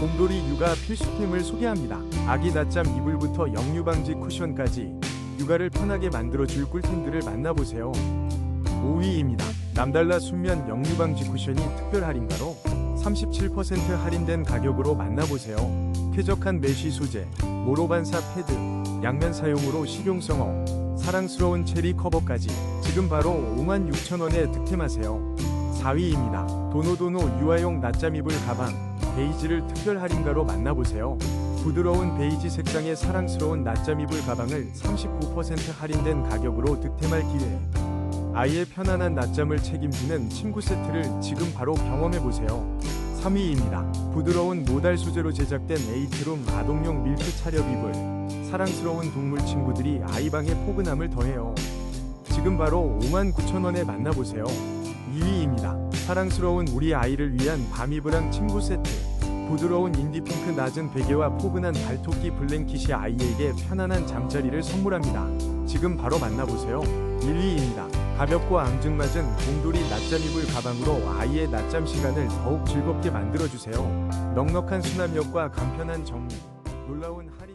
곰돌이 육아 필수템을 소개합니다. 아기 낮잠 이불부터 역류 방지 쿠션까지 육아를 편하게 만들어줄 꿀템들을 만나보세요. 5위입니다. 남달라 순면 역류 방지 쿠션이 특별 할인가로 37% 할인된 가격으로 만나보세요. 쾌적한 메쉬 소재, 모로반사 패드, 양면 사용으로 실용성 어, 사랑스러운 체리 커버까지 지금 바로 56,000원에 득템하세요. 4위입니다. 도노도노 유아용 낮잠 이불 가방 베이지를 특별 할인가로 만나보세요. 부드러운 베이지 색상의 사랑스러운 낮잠 이불 가방을 39% 할인된 가격으로 득템할 기회. 아이의 편안한 낮잠을 책임지는 침구 세트를 지금 바로 경험해보세요. 3위입니다. 부드러운 모달 소재로 제작된 에이트룸 아동용 밀크 차렵 이불. 사랑스러운 동물 친구들이 아이방의 포근함을 더해요. 지금 바로 59,000원에 만나보세요. 2위입니다. 사랑스러운 우리 아이를 위한 밤이브랑 침구 세트. 부드러운 인디핑크 낮은 베개와 포근한 발토끼 블랭킷이 아이에게 편안한 잠자리를 선물합니다. 지금 바로 만나보세요. 1위입니다. 가볍고 앙증맞은 곰돌이 낮잠 이불 가방으로 아이의 낮잠 시간을 더욱 즐겁게 만들어주세요. 넉넉한 수납력과 간편한 정리, 놀라운 할인